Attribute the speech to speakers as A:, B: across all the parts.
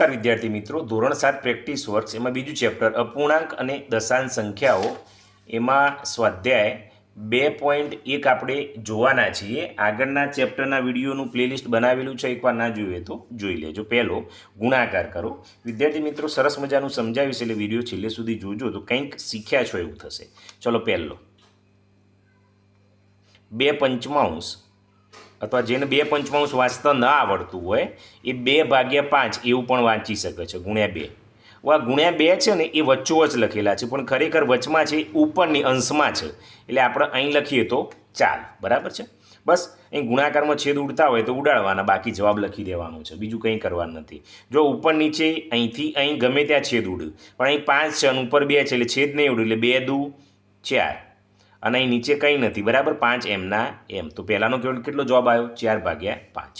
A: નમસ્કાર વિદ્યાર્થી મિત્રો. ધોરણ સાત પ્રેક્ટિસ વર્ક્સ, એમાં બીજું ચેપ્ટર, અપૂર્ણાંક અને દશાંશ સંખ્યાઓ. એમાં સ્વાધ્યાય બે પોઈન્ટ એક આપણે જોવાના છીએ. આગળના ચેપ્ટરના વિડીયોનું પ્લેલિસ્ટ બનાવેલું છે. એકવાર ના જોઈએ તો જોઈ લેજો. પહેલો, ગુણાકાર કરો. વિદ્યાર્થી મિત્રો, સરસ મજાનું સમજાવીશ એટલે વીડિયો છેલ્લે સુધી જોજો તો કંઈક શીખ્યા છો એવું થશે. ચલો પહેલો. બે પંચમાંશ. અથવા જેને બે પંચમાંશ વાંચતા ન આવડતું હોય, એ બે ભાગ્યા પાંચ એવું પણ વાંચી શકે છે, ગુણ્યા બે. આ ગુણ્યા બે છે ને, એ વચ્ચોવચ લખેલા છે, પણ ખરેખર વચમાં છે ઉપરની અંશમાં છે. એટલે આપણે અહીં લખીએ તો ચાલ, બરાબર છે? બસ, અહીં ગુણાકારમાં છેદ ઉડતા હોય તો ઉડાડવાના, બાકી જવાબ લખી દેવાનો છે, બીજું કંઈ કરવાનું નથી. જો ઉપર નીચે, અહીંથી અહીં ગમે ત્યાં છેદ ઉડ્યું પણ અહીં પાંચ છે અને ઉપર બે છે, એટલે છેદ નહીં ઉડ્યું એટલે બે દુ ચાર. અને અહીં નીચે કંઈ નથી, બરાબર પાંચ એમના એમ તો પહેલાંનો કેટલો જવાબ આવ્યો? ચાર ભાગ્યા પાંચ.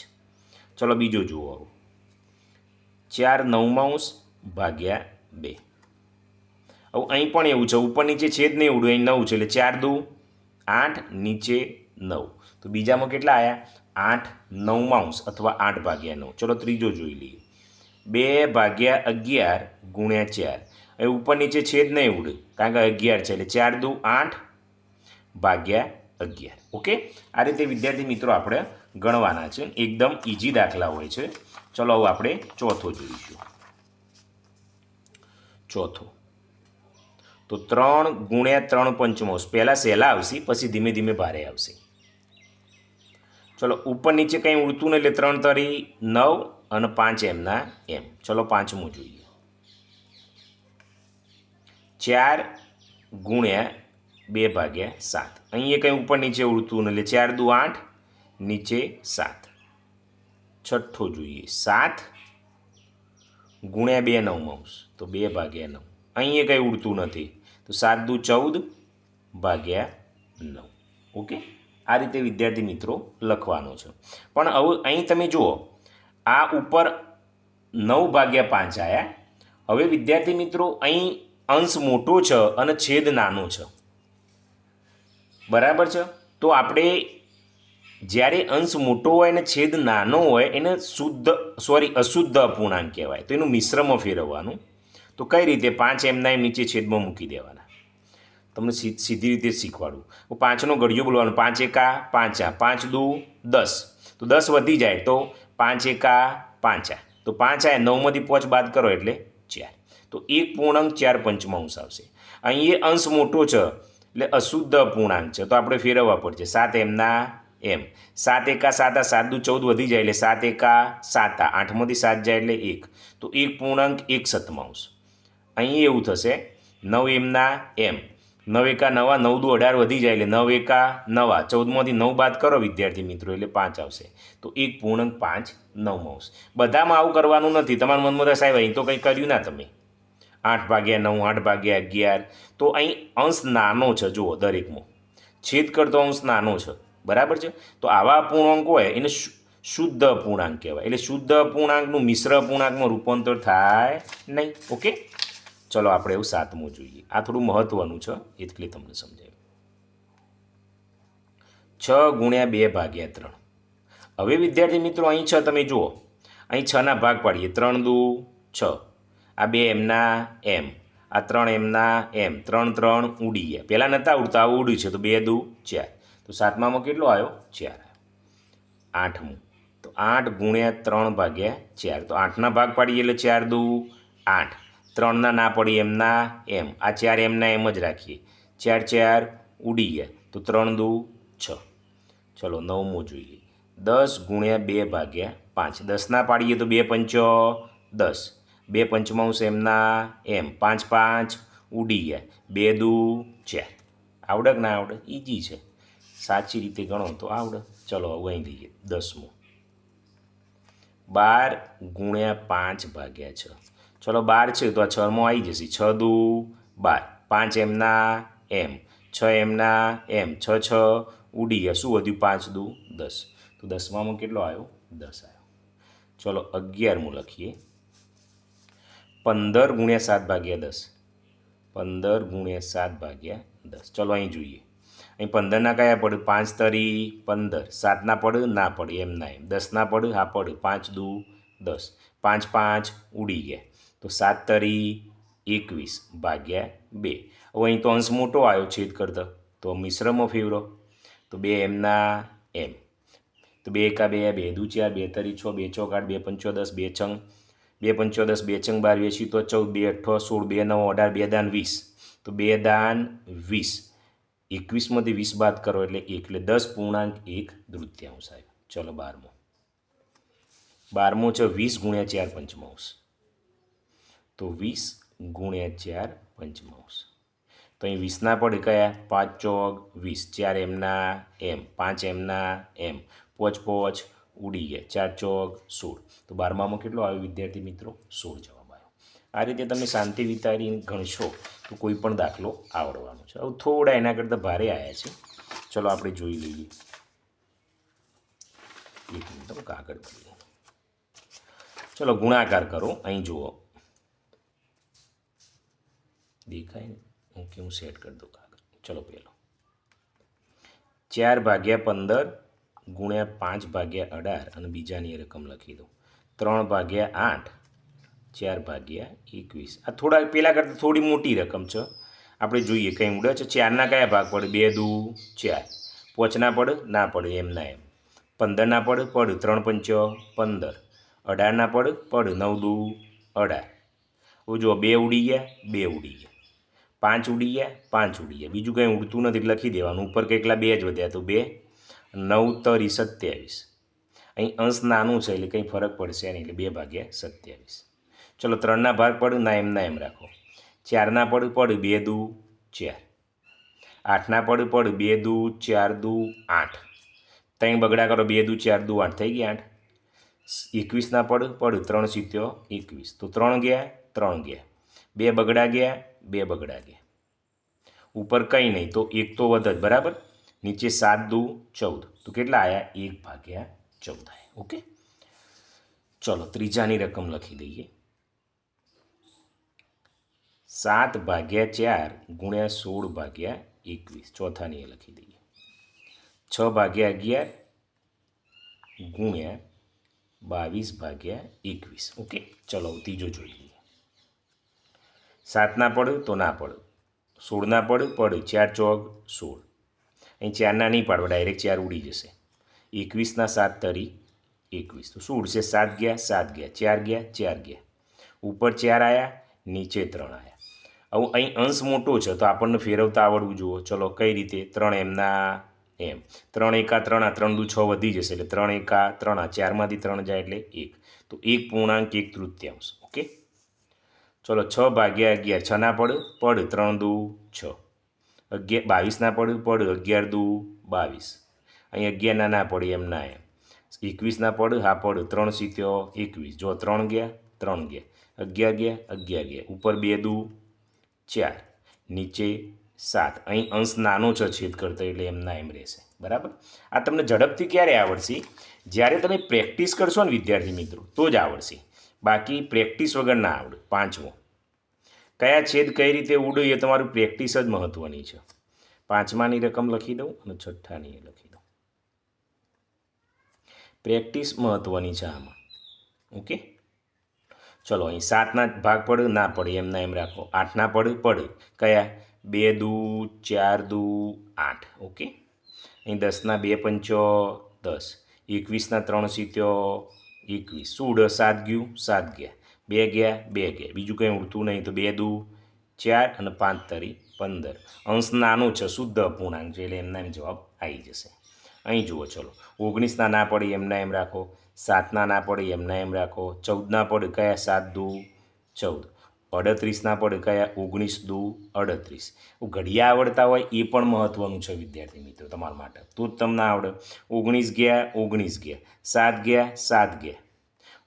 A: ચલો બીજો જુઓ. ચાર નવમાંશ ભાગ્યા બે. હવે અહીં પણ એવું છે, ઉપર નીચે છેદ નહીં ઉડ્યું અહીં નવ છે, એટલે ચાર દુ આઠ, નીચે નવ. તો બીજામાં કેટલા આવ્યા આઠ નવમાંશ અથવા આઠ ભાગ્યા નવ. ચલો ત્રીજો જોઈ લઈએ. બે ભાગ્યા અગિયાર ગુણ્યા ચાર. એ ઉપર નીચે છેદ નહીં ઉડે, કારણ કે અગિયાર છે, એટલે ચાર દુ આઠ ભાગ્યા અગિયાર. ઓકે? આ રીતે વિદ્યાર્થી મિત્રો આપણે ગણવાના છે. એકદમ ઇઝી દાખલા હોય છે. ચલો હવે આપણે ચોથો જોઈશું. ચોથો. તો ત્રણ ગુણ્યા ત્રણ પંચમોશ. પહેલાં સહેલા આવશે, પછી ધીમે ધીમે ભારે આવશે. ચલો, ઉપર નીચે કંઈ ઉડતું નહીં એટલે ત્રણ તરી નવ અને પાંચ એમના એમ. ચલો, પાંચમું જોઈએ. ચાર ગુણ્યા બે ભાગ્યા સાત. અહીંયા કંઈ ઉપર નીચે ઉડતું નથી. ચાર દુ આઠ, નીચે સાત. છઠ્ઠો જોઈએ. સાત ગુણ્યા બે નવ માઉસ. તો બે ભાગ્યા નવ. અહીં એ કંઈ ઉડતું નથી. તો સાત દુ ચૌદ ભાગ્યા નવ. ઓકે? આ રીતે વિદ્યાર્થી મિત્રો લખવાનો છે. પણ હવે અહીં તમે જુઓ, આ ઉપર નવ ભાગ્યા પાંચ આવ્યા હવે વિદ્યાર્થી મિત્રો અહીં અંશ મોટો છે અને છેદ નાનો છે. બરાબર છે? તો આપણે જ્યારે અંશ મોટો હોય અને છેદ નાનો હોય, એને શુદ્ધ સોરી અશુદ્ધ અપૂર્ણાંક કહેવાય. તો એનું મિશ્રમાં ફેરવવાનું. તો કઈ રીતે? પાંચ એમના એમ નીચે છેદમાં મૂકી દેવાના. તમને સીધી રીતે શીખવાડું. હું પાંચનો ઘડિયો બોલવાનો. પાંચ એકા, પાંચા. પાંચ દુ, દસ. તો દસ વધી જાય તો પાંચ એકા, પાંચા. તો પાંચ આ નવમાંથી પાંચ બાદ કરો એટલે ચાર. તો એક પૂર્ણાંક ચાર પંચમાંશ આવશે. અહીં એ અંશ મોટો છે. એટલે અશુદ્ધ અપૂર્ણાંક છે. તો આપણે ફેરવવા પડશે. સાત એમના એમ. સાત એકા સાતા, સાત દુ ચૌદ વધી જાય એટલે સાત એકા સાતા. આઠમાંથી સાત જાય એટલે એક. તો એક પૂર્ણાંક, એક સતમાંશ. અહીં એવું થશે. નવ એમના એમ. નવ એકા નવા, નવ દુ અઢાર વધી જાય એટલે નવ એકા નવા. ચૌદમાંથી નવ બાદ કરો વિદ્યાર્થી મિત્રો, એટલે પાંચ આવશે. તો એક પૂર્ણાંક પાંચ નવમાંશ. બધામાં આવું કરવાનું નથી. તમારા મનમાં સાહેબ અહીં તો કંઈ કર્યું ના તમે. આઠ ભાગ્યા નવ, આઠ ભાગ્યા અગિયાર. તો અહીં અંશ નાનો છે, જુઓ દરેકમાં. છેદ કરતો અંશ નાનો છે. બરાબર છે? તો આવા અપૂર્ણાંક હોય, એને શુદ્ધ અપૂર્ણાંક કહેવાય. એટલે શુદ્ધ અપૂર્ણાંકનું મિશ્ર અપૂર્ણાંકમાં રૂપાંતર થાય નહીં. ઓકે? ચલો આપણે એવું સાતમું જોઈએ. આ થોડું મહત્ત્વનું છે, એટલે તમને સમજાય. છ ગુણ્યા બે ભાગ્યા ત્રણ. હવે વિદ્યાર્થી મિત્રો, અહીં છ તમે જુઓ. અહીં છના ભાગ પાડીએ. ત્રણ દુ, છ. આ બે એમના એમ. આ ત્રણ એમના એમ. ત્રણ ત્રણ ઉડી ગયા પહેલાં નહોતા ઉડતા, આવું ઉડ્યું છે. તો બે દુ, ચાર. તો સાતમામાં કેટલો આવ્યો? ચાર આઠમું. તો આઠ ગુણ્યા ત્રણ ભાગ્યા ચાર. તો આઠના ભાગ પાડીએ એટલે ચાર દુ, આઠ. ત્રણના ના પડી એમના એમ. આ ચાર એમના એમ જ રાખીએ. ચાર ચાર ઉડી ગયા તો ત્રણ દુ, છ. ચલો, નવમું જોઈએ. દસ ગુણ્યા બે ભાગ્યા પાંચ. દસના પાડીએ તો બે પંચો દસ. બે પંચમાંશ એમના એમ, પાંચ પાંચ ઉડી ગયા બે દુ ચાર આવડે કે ના આવડે, ઈજી છે. સાચી રીતે ગણો તો આવડે. ચલો, હવે અહીં લઈએ, દસમું. બાર ગુણ્યા પાંચ ભાગ્યા છ. ચલો, બાર છે તો આ છમાં આવી જશે. છ દુ, બાર. પાંચ એમના એમ. છ એમના એમ. છ છ ઉડી ગયા શું વધ્યું? પાંચ દુ, દસ. તો દસમામાં કેટલો આવ્યો? દસ આવ્યો. ચલો, અગિયારમું લખીએ. પંદર ગુણ્યા સાત ભાગ્યા દસ. પંદર ગુણ્યા સાત ભાગ્યા દસ. ચલો અહીં જોઈએ. અહીં પંદરના કયા પડે? પાંચ તરી પંદર. સાતના પડે ના પડે, એમ ના એમ. દસના પડે, હા પડે. પાંચ દુ દસ. પાંચ પાંચ ઉડી ગયા. તો સાત તરી એકવીસ ભાગ્યા બે. હવે અહીં તો અંશ મોટો આવ્યો છેદ કરતા. તો મિશ્રમાં ફેવરો. તો બે એમના એમ. તો બે એકા બે બે દુ ચાર બે તરી છ, બે ચોક આઠ બે પંચો દસ, બે ચંગ બે પંચો દસ, બે ચંગ બાર, બે તો ચૌદ, બે અઠ્ઠો સોળ, બે નવ, અઢાર, બે દાન વીસ. તો બે દાન વીસ. એકવીસમાંથી વીસ બાદ કરો એટલે એક, એટલે દસ પૂર્ણાંક એક દૃત્યાંશ સાહેબ. ચલો બારમો. બારમો છે વીસ ગુણ્યા ચાર પંચમાંશ. તો વીસ ગુણ્યા ચાર પંચમાંશ. તો અહીં વીસના પડે કયા? પાંચ ચોક વીસ. ચાર એમના એમ, પાંચ એમના એમ. પોચ પોચ ઉડી ગયા. ચાર ચોક સોળ. તો બારમામાં કેટલો આવ્યો? વિદ્યાર્થી મિત્રો સોળ જવાબ આવ્યો. આ રીતે તમે શાંતિ વિતારી ગણશો તો કોઈ પણ દાખલો આવડવાનો છે. હવે થોડા એના કરતાં ભારે આવ્યા છે. ચલો આપણે જોઈ લઈએ. એક મિનિટ હો, કાગળ કરીએ ચલો ગુણાકાર કરો. અહીં જુઓ. દેખાય ને? ઓકે હું સેટ કરી દઉં કાગળ. ચલો પહેલો. ચાર ભાગ્યા પંદર ગુણ્યા પાંચ ભાગ્યા અઢાર અને બીજાની રકમ લખી દો ત્રણ ભાગ્યા આઠ, ચાર ભાગ્યા એકવીસ. આ થોડા પહેલાં કરતાં થોડી મોટી રકમ છે. આપણે જોઈએ કંઈ ઉડે છે. ચારના કયા ભાગ પડે? બે દુ, ચાર. પોચના પડે? ના પડે. એમ ના એમ. પંદરના પડે? પડે. ત્રણ પંચ, પંદર. અઢારના પડે? પડે. નવ દુ, અઢાર. હવે જો બે ઉડી ગયા, બે ઉડી ગયા. પાંચ ઉડી ગયા, પાંચ ઉડી ગયા. બીજું કંઈ ઉડતું નથી. લખી દેવાનું. ઉપર કેટલા બે જ વધ્યા તો બે. નવ તરી સત્યાવીસ. અહીં અંશ નાનું છે, એટલે કંઈ ફરક પડશે નહીં, એટલે બે ભાગ્યા સત્યાવીસ. ચલો ત્રણના ભાગ પડ્યું, ના એમ ના એમ રાખો. ચારના પડ્યું પડ્યું બે દુ, ચાર. આઠના પડ્યું પડ્યું બે દુ, ચાર દુ, આઠ. ત્રણ બગડા કરો, બે દુ, ચાર દુ, આઠ. થઈ ગયા આઠ? એકવીસના પડ્યું પડ્યું ત્રણ સિત્યો એકવીસ. તો ત્રણ ગયા ત્રણ ગયા. બે બગડા ગયા, બે બગડા ગયા. ઉપર કંઈ નહીં, તો એક તો વધત, બરાબર? નીચે સાત દુ ચૌદ. તો કેટલા આવ્યા એક ભાગ્યા ચૌદ આવ્યા ઓકે? ચલો, ત્રીજાની રકમ લખી દઈએ. સાત ભાગ્યા ચાર ગુણ્યા સોળ ભાગ્યા એકવીસ. ચોથાની એ લખી દઈએ. છ ભાગ્યા અગિયાર ગુણ્યા બાવીસ ભાગ્યા એકવીસ. ઓકે? ચલો, ત્રીજો જોઈ લઈએ. સાતના પડ્યું તો ના પડ્યું સોળ ના પડ્યું પડ્યું ચાર ચોક સોળ. અહીં ચારના નહીં પાડવા ડાયરેક્ટ ચાર ઉડી જશે. એકવીસના સાત તરી એકવીસ. તો શું ઉડશે? સાત ગયા સાત ગયા. ચાર ગયા ચાર ગયા. ઉપર ચાર આવ્યા નીચે ત્રણ આવ્યા હવે અહીં અંશ મોટો છે, તો આપણને ફેરવતા આવડવું જુઓ. ચલો, કઈ રીતે? ત્રણ એમના એમ. ત્રણ એકા ત્રણ, આ ત્રણ દુ છ વધી જશે, એટલે ત્રણ એકા ત્રણ, આ ચારમાંથી ત્રણ જાય એટલે એક. તો એક પૂર્ણાંક, એક તૃતીયાંશ. ઓકે? ચલો, છ ભાગ્યા અગિયાર. છના પડ પડ ત્રણ દુ છ. અગિયાર બાવીસના પડ્યું પડ્યું અગિયાર દુ, બાવીસ. અહીં અગિયારના ના પડી એમ ના એમ. એકવીસના પડ્યું હા પડ્યું ત્રણ સિત્યો એકવીસ. જો ત્રણ ગયા ત્રણ ગયા. અગિયાર ગયા અગિયાર ગયા. ઉપર બે દુ, ચાર. નીચે સાત. અહીં અંશ નાનો છે છેદ કરતો એટલે એમના એમ રહેશે. બરાબર? આ તમને ઝડપથી ક્યારે આવડશે? જ્યારે તમે પ્રેક્ટિસ કરશો ને વિદ્યાર્થી મિત્રો, તો જ આવડશે. બાકી પ્રેક્ટિસ વગર ના આવડે. પાંચમો. કયા છેદ કઈ રીતે ઉડો એ તમારું પ્રેક્ટિસ જ મહત્ત્વની છે. પાંચમાની રકમ લખી દઉં અને છઠ્ઠાની એ લખી દઉં. પ્રેક્ટિસ મહત્ત્વની છે આમાં. ઓકે? ચલો, અહીં સાતના ભાગ પડે, ના પડે એમના એમ રાખો. આઠના પડે પડે. કયા? બે દુ, ચાર દુ, આઠ. ઓકે? અહીં દસના બે પંચો, દસ. એકવીસના ત્રણ સિત્યો, એકવીસ. સોળ સાત ગયું? સાત ગયા. બે ગયા બે ગયા બીજું કંઈ ઉડતું નહીં તો બે દુ ચાર અને પાંચ તરી પંદર. અંશ નાનો છે, શુદ્ધ અપૂર્ણાંક છે, એટલે એમના એમ જવાબ આવી જશે. અહીં જુઓ, ચલો. ઓગણીસના ના પડે, એમના એમ રાખો. સાતના ના પડે, એમના એમ રાખો. ચૌદના પડે કયા? સાત દુ, ચૌદ. અડત્રીસના પડે કયા? ઓગણીસ દુ, અડત્રીસ. ઘડિયા આવડતા હોય એ પણ મહત્ત્વનું છે, વિદ્યાર્થી મિત્રો, તમારા માટે. તો જ તમને આવડે. ઓગણીસ ગયા ઓગણીસ ગયા. સાત ગયા સાત ગયા.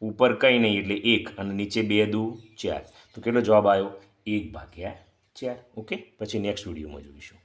A: ઉપર કંઈ નહીં એટલે એક અને નીચે બે દુ ચાર. તો કેટલો જવાબ આવ્યો? એક ભાગ્યા ચાર. ઓકે? પછી નેક્સ્ટ વિડીયોમાં જોઈશું.